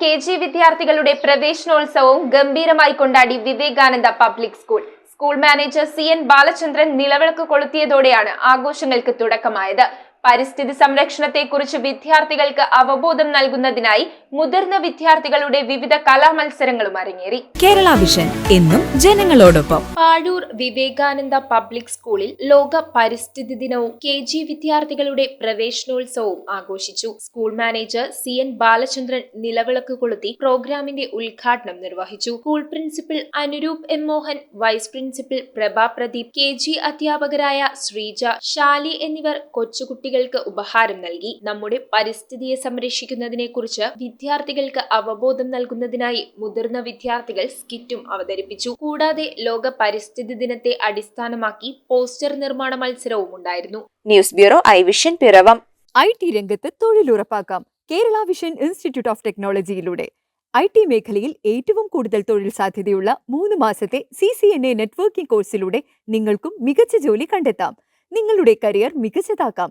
K G വിദ്യാർത്ഥികളുടെ പ്രവേശനോത്സവവും ഗംഭീരമായി കൊണ്ടാടി Vivekananda public school. School manager C N Balachandran നിലവിളക്ക് കൊളുത്തിയതോടെയാണ് ആഘോഷങ്ങൾക്ക് തുടക്കമായത്. പരിസ്ഥിതി സംരക്ഷണത്തെക്കുറിച്ച് വിദ്യാർത്ഥികൾക്ക് അവബോധം നൽകുന്നതിനായി മുതിർന്ന വിദ്യാർത്ഥികളുടെ വിവിധ കലാമത്സരങ്ങളും അരങ്ങേറി. കേരള വിഷൻ എന്നും ജനങ്ങളോടൊപ്പം. പാഴൂർ വിവേകാനന്ദ പബ്ലിക് സ്കൂളിൽ ലോക പരിസ്ഥിതി ദിനവും കെ ജി വിദ്യാർത്ഥികളുടെ പ്രവേശനോത്സവവും ആഘോഷിച്ചു. School manager C N Balachandran നിലവിളക്ക് കൊളുത്തി പ്രോഗ്രാമിന്റെ ഉദ്ഘാടനം നിർവഹിച്ചു. School principal Anuroop M Mohan vice principal Prabha Pradeep K G അധ്യാപകരായ ശ്രീജ ഷാലി എന്നിവർ കൊച്ചുകുട്ടികൾക്ക് ഉപഹാരം നൽകി. നമ്മുടെ പരിസ്ഥിതിയെ സംരക്ഷിക്കുന്നതിനെ കുറിച്ച് വിദ്യാർത്ഥികൾക്ക് അവബോധം നൽകുന്നതിനായി മുതിർന്ന വിദ്യാർത്ഥികൾ സ്കിറ്റും അവതരിപ്പിച്ചു. കൂടാതെ ലോക പരിസ്ഥിതി ദിനത്തെ അടിസ്ഥാനമാക്കി പോസ്റ്റർ നിർമ്മാണ മത്സരവും ഉണ്ടായിരുന്നു. News bureau I vision Piravom. I T രംഗത്ത് തൊഴിലുറപ്പാക്കാം കേരള വിഷൻ ഇൻസ്റ്റിറ്റ്യൂട്ട് ഓഫ് ടെക്നോളജിയിലൂടെ. ഐ ടി മേഖലയിൽ ഏറ്റവും കൂടുതൽ തൊഴിൽ സാധ്യതയുള്ള മൂന്ന് മാസത്തെ C C N A networking കോഴ്സിലൂടെ നിങ്ങൾക്കും മികച്ച ജോലി കണ്ടെത്താം. നിങ്ങളുടെ കരിയർ മികച്ചതാക്കാം.